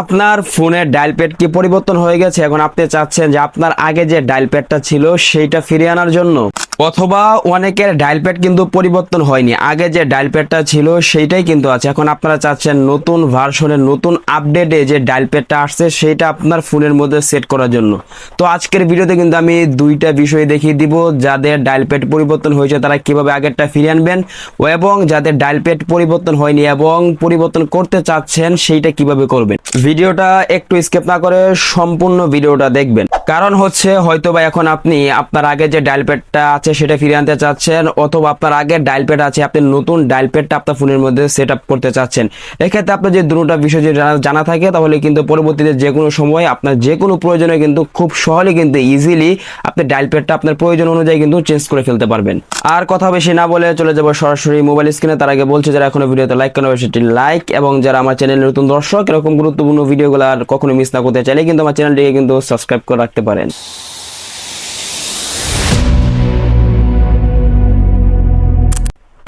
আপনার ফোনের dial pad কি পরিবর্তন হয়ে গেছে? এখন আপনি চাচ্ছেন যে আপনার আগে যে ডায়াল প্যাডটা ছিল, সেইটা ফিরিয়ে আনার জন্য। অথবা অনেকের ডায়াল প্যাড কিন্তু পরিবর্তন হয়নি। আগে যে ডায়াল প্যাডটা ছিল সেইটাই কিন্তু আছে। এখন আপনারা চাচ্ছেন নতুন ভার্সনের নতুন আপডেটে যে ডায়াল প্যাডটা আসছে, সেইটা আপনার ফোনের মধ্যে সেট করার জন্য। তো আজকের ভিডিওতে কিন্তু আমি দুইটা বিষয় দেখিয়ে দিব। যাদের ডায়াল প্যাড পরিবর্তন হয়েছে, তারা কীভাবে আগেরটা ফিরিয়ে আনবেন এবং যাদের ডায়াল প্যাড পরিবর্তন হয়নি এবং পরিবর্তন করতে চাচ্ছেন, সেইটা কীভাবে করবেন। ভিডিওটা একটু স্কিপ না করে সম্পূর্ণ ভিডিওটা দেখবেন। কারণ হচ্ছে হয়তোবা এখন আপনি আপনার আগে যে ডায়াল প্যাডটা আছে সেটা ফিরিয়ে আনতে চাচ্ছেন অথবা আপনার আগে ডায়াল প্যাড আছে, আপনি নতুন ডায়াল প্যাডটা আপনার ফোনের মধ্যে সেট করতে চাচ্ছেন। এক্ষেত্রে আপনার যে দুটোটা বিষয় যদি জানা- জানা থাকে, তাহলে কিন্তু পরবর্তীতে যে কোনো সময় আপনার যে কোনো প্রয়োজনে কিন্তু খুব সহজে কিন্তু ইজিলি আপনি ডায়াল প্যাডটা আপনার প্রয়োজন অনুযায়ী কিন্তু চেঞ্জ করে ফেলতে পারবেন। আর কথা বেশি না বলে চলে যাব সরাসরি মোবাইল স্ক্রিনে তার আগে বলছে, যারা এখনও ভিডিওতে লাইক করেন সেটি লাইক এবং যারা আমার চ্যানেলের নতুন দর্শক, এরকম গুরুত্বপূর্ণ ভিডিওগুলো আর কখনো মিস না করতে চাইলে কিন্তু আমার চ্যানেলটিকে কিন্তু সাবস্ক্রাইব করে রাখতে পারেন।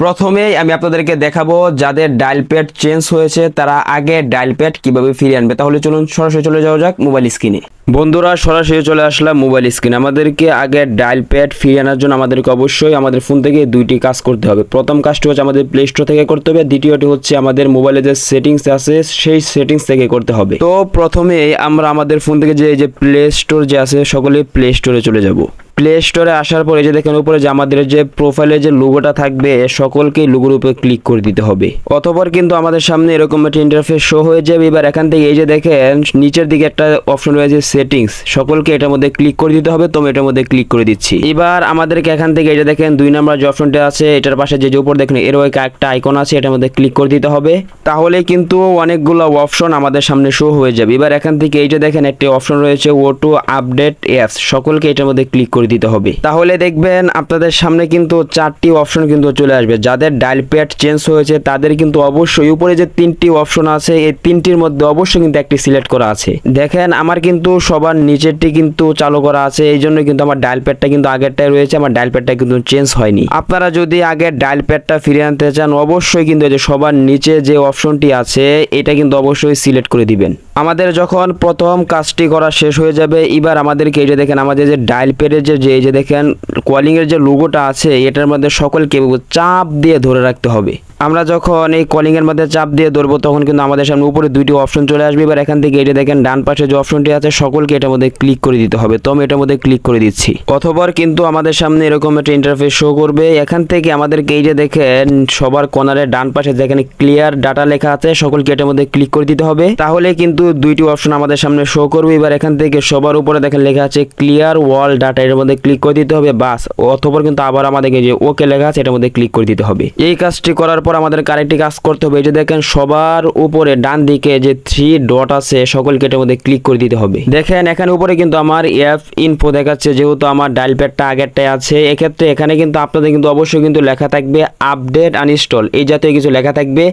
প্রথমেই আমি আপনাদেরকে দেখাবো যাদের ডায়াল প্যাড চেঞ্জ হয়েছে, তারা আগে ডায়াল প্যাড কীভাবে ফিরিয়ে আনবে। তাহলে চলুন সরাসরি চলে যাওয়া যাক মোবাইল স্ক্রিনে। বন্ধুরা, সরাসরি চলে আসলাম মোবাইল স্ক্রিনে। আমাদেরকে আগে ডায়াল প্যাড ফিরিয়ে আনার জন্য আমাদেরকে অবশ্যই আমাদের ফোন থেকে দুইটি কাজ করতে হবে। প্রথম কাজটি হচ্ছে আমাদের প্লে স্টোর থেকে করতে হবে। দ্বিতীয়টি হচ্ছে আমাদের মোবাইলে যে সেটিংস আছে, সেই সেটিংস থেকে করতে হবে। তো প্রথমে আমরা আমাদের ফোন থেকে যে যে প্লে স্টোর যে আছে, সকলে প্লে স্টোরে চলে যাব। প্লে স্টোরে আসার পরে যে দেখেন উপরে যে আমাদের যে প্রোফাইলে যে লোগোটা থাকবে সকলকেই লোগোর উপরে ক্লিক করে দিতে হবে। অতপর কিন্তু আমাদের সামনে এরকম একটা ইন্টারফেস শো হয়ে যাবে। এবার এখান থেকে এই যে দেখেন, নিচের দিকে একটা অপশন রয়েছে সেটিংস সকলকে এটার মধ্যে ক্লিক করে দিতে হবে। তো এটার মধ্যে ক্লিক করে দিচ্ছি। এবার আমাদেরকে এখান থেকে এই যে দেখেন, দুই নাম্বার যে অপশনটা আছে, এটার পাশে যে উপর দেখেন এর ওই একটা আইকন আছে, এটার মধ্যে ক্লিক করে দিতে হবে। তাহলে কিন্তু অনেকগুলো অপশন আমাদের সামনে শো হয়ে যাবে। এবার এখান থেকে এই যে দেখেন, একটি অপশন রয়েছে ও টু আপডেট অ্যাপস সকলকে এটার মধ্যে ক্লিক করে দিতে হবে। তাহলে দেখবেন আপনাদের সামনে কিন্তু চারটি অপশন কিন্তু চলে আসবে। যাদের ডায়াল প্যাড চেঞ্জ হয়েছে, তাদের কিন্তু অবশ্যই উপরে যে তিনটি অপশন আছে, এই তিনটির মধ্যে অবশ্যই কিন্তু একটি সিলেক্ট করা আছে। দেখেন, আমার কিন্তু সবার নিচেরটি কিন্তু চালু করা আছে, এই জন্য কিন্তু আমার ডায়াল প্যাডটা কিন্তু আগেরটাই রয়েছে, আমার ডায়াল প্যাডটা কিন্তু চেঞ্জ হয়নি। আপনারা যদি আগের ডায়াল প্যাডটা ফিরে আনতে চান, অবশ্যই কিন্তু যে সবার নিচে যে অপশনটি আছে, এটা কিন্তু অবশ্যই সিলেক্ট করে দিবেন। আমাদের যখন প্রথম কাজটি করা শেষ হয়ে যাবে, এবার আমাদেরকে এই যে দেখেন, আমাদের যে ডায়াল প্যাডের যে যে, এই যে দেখেন কলিং এর যে লোগোটা আছে, এটার মধ্যে সকলকে চাপ দিয়ে ধরে রাখতে হবে। আমরা যখন এই কলিং এর মধ্যে চাপ দিয়ে ধরবো, তখন কিন্তু আমাদের সামনে উপরে দুইটি অপশন চলে আসবে। এবার এখান থেকে এটা দেখেন, ডান পাশে যে অপশনটি আছে, সকলকে এটার মধ্যে ক্লিক করে দিতে হবে। তো আমি এটার মধ্যে ক্লিক করে দিচ্ছি। অথবা কিন্তু আমাদের সামনে এরকম একটা ইন্টারফেস শো করবে। এখান থেকে আমাদেরকে এই যে দেখেন, সবার কর্নারে ডান পাশে যেখানে ক্লিয়ার ডাটা লেখা আছে, সকলকে এটার মধ্যে ক্লিক করে দিতে হবে। তাহলে কিন্তু দুইটি অপশন আমাদের সামনে শো করবে। এবার এখান থেকে সবার উপরে দেখেন লেখা আছে ক্লিয়ার ওয়াল ডাটা এর মধ্যে ক্লিক করে দিতে হবে, বাস। অথবা কিন্তু আবার আমাদেরকে যে ওকে লেখা আছে, এটার মধ্যে ক্লিক করে দিতে হবে। এই কাজটি করার পর আমাদের আরেকটি কাজ করতে হবে। এই যে দেখেন, সবার উপরে ডান দিকে যে থ্রি ডট আছে, সকলকে এটার মধ্যে ক্লিক করে দিতে হবে। দেখেন, এখানে উপরে কিন্তু আমার অ্যাপ ইনফো দেখাচ্ছে, যেহেতু আমার ডায়াল প্যাডটা আগেরটাই আছে, এক্ষেত্রে এখানে কিন্তু আপনাদের কিন্তু অবশ্যই কিন্তু লেখা থাকবে আপডেট আনইনস্টল এই জাতীয় কিছু লেখা থাকবে।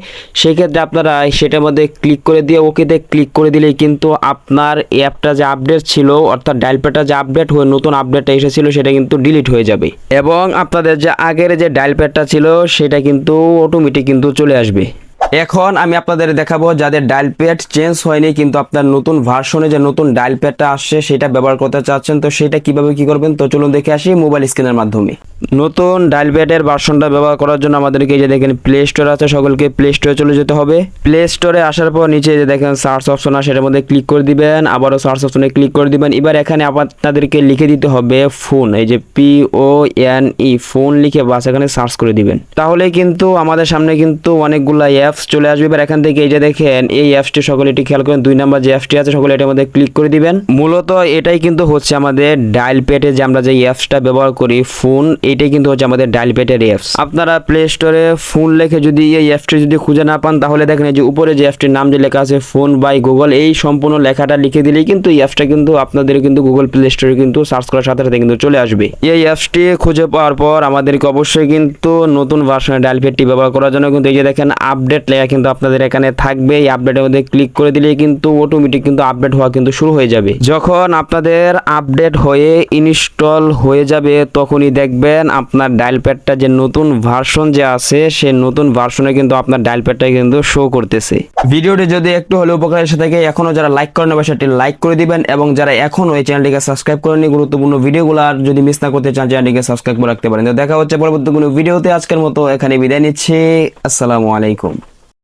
সেই ক্ষেত্রে আপনারা সেটার মধ্যে ক্লিক করে দিয়ে ওকেতে ক্লিক করে দিলেই কিন্তু আপনার অ্যাপটা যে আপডেট ছিল, অর্থাৎ ডায়াল প্যাডটা যে আপডেট হয়ে নতুন আপডেটটা এসেছিল, সেটা কিন্তু ডিলিট হয়ে যাবে। এবং আপনাদের যে আগের যে ডায়াল প্যাডটা ছিল, সেটা কিন্তু অটোমেটিক কিন্তু চলে আসবে। এখন আমি আপনাদের দেখাবো যাদের ডায়াল প্যাড চেঞ্জ হয়নি, কিন্তু আপনার নতুন ভার্সনে যে নতুন ডায়াল প্যাডটা আসছে, সেটা ব্যবহার করতে চাচ্ছেন, তো সেটা কীভাবে কি করবেন? তো চলুন দেখে আসি মোবাইল স্ক্রিনের মাধ্যমে। নতুন ডায়াল প্যাডের ভার্সনটা ব্যবহার করার জন্য আমাদেরকে যে দেখেন প্লে স্টোর আছে, সকলকে প্লে স্টোরে চলে যেতে হবে। প্লে স্টোরে আসার পর নিচে যে দেখেন সার্চ অপশন আছে, সেটার মধ্যে ক্লিক করে দিবেন, আবারও সার্চ অপশনে ক্লিক করে দিবেন। এবার এখানে আপনাদেরকে লিখে দিতে হবে ফোন এই যে P O N E phone লিখে বাস এখানে সার্চ করে দিবেন। তাহলে কিন্তু আমাদের সামনে কিন্তু অনেকগুলা অ্যাপস চলে আসবে, এবার এখান থেকে এই যে দেখেন, এই অ্যাপসটি সকলে এটি খেয়াল করেন দুই নাম্বার যে অ্যাপসটি আছে, সকলে এটার মধ্যে ক্লিক করে দিবেন। মূলত এটাই কিন্তু হচ্ছে আমাদের ডায়াল প্যাডে যে আমরা যে অ্যাপসটা ব্যবহার করি ফোন এটাই কিন্তু হচ্ছে আমাদের ডায়াল প্যাডের অ্যাপস আপনারা প্লে স্টোরে ফোন লেখে যদি এই অ্যাপসটি যদি খুঁজে না পান, তাহলে দেখেন যে উপরে যে অ্যাপসটির নাম যে লেখা আছে ফোন বাই গুগল এই সম্পূর্ণ লেখাটা লিখে দিলেই কিন্তু এই অ্যাপসটা কিন্তু আপনাদের কিন্তু গুগল প্লে স্টোরে কিন্তু সার্চ করার সাথে সাথে কিন্তু চলে আসবে। এই অ্যাপসটি খুঁজে পাওয়ার পর আমাদেরকে অবশ্যই কিন্তু নতুন ভার্সনের ডায়াল প্যাডটি ব্যবহার করার জন্য কিন্তু এই যে দেখেন আপডেট আপডেট লেখা কিন্তু আপনাদের এখানে থাকবে। এই আপডেটের মধ্যে ক্লিক করে দিলে কিন্তু অটোমেটিক কিন্তু আপডেট হওয়া কিন্তু শুরু হয়ে যাবে। যখন আপনাদের আপডেট হয়ে ইনস্টল হয়ে যাবে, তখনই দেখবেন আপনার ডায়াল প্যাডটা যে নতুন ভার্সন যে আছে, সে নতুন ভার্সনে কিন্তু আপনার ডায়াল প্যাডটা কিন্তু শো করতেছে। ভিডিওটি যদি একটু হলে উপকার এসে থাকে এখনও যারা লাইক করেন না সেটি লাইক করে দিবেন এবং যারা এখনও এই চ্যানেলটিকে সাবস্ক্রাইব করেনি গুরুত্বপূর্ণ ভিডিওগুলো আর যদি মিস না করতে চান, চ্যানেলটিকে সাবস্ক্রাইব করে রাখতে পারেন। তো দেখা হচ্ছে পরবর্তী কোনো ভিডিওতে আজকের মতো এখানে বিদায় নিচ্ছি। আসসালামু আলাইকুম।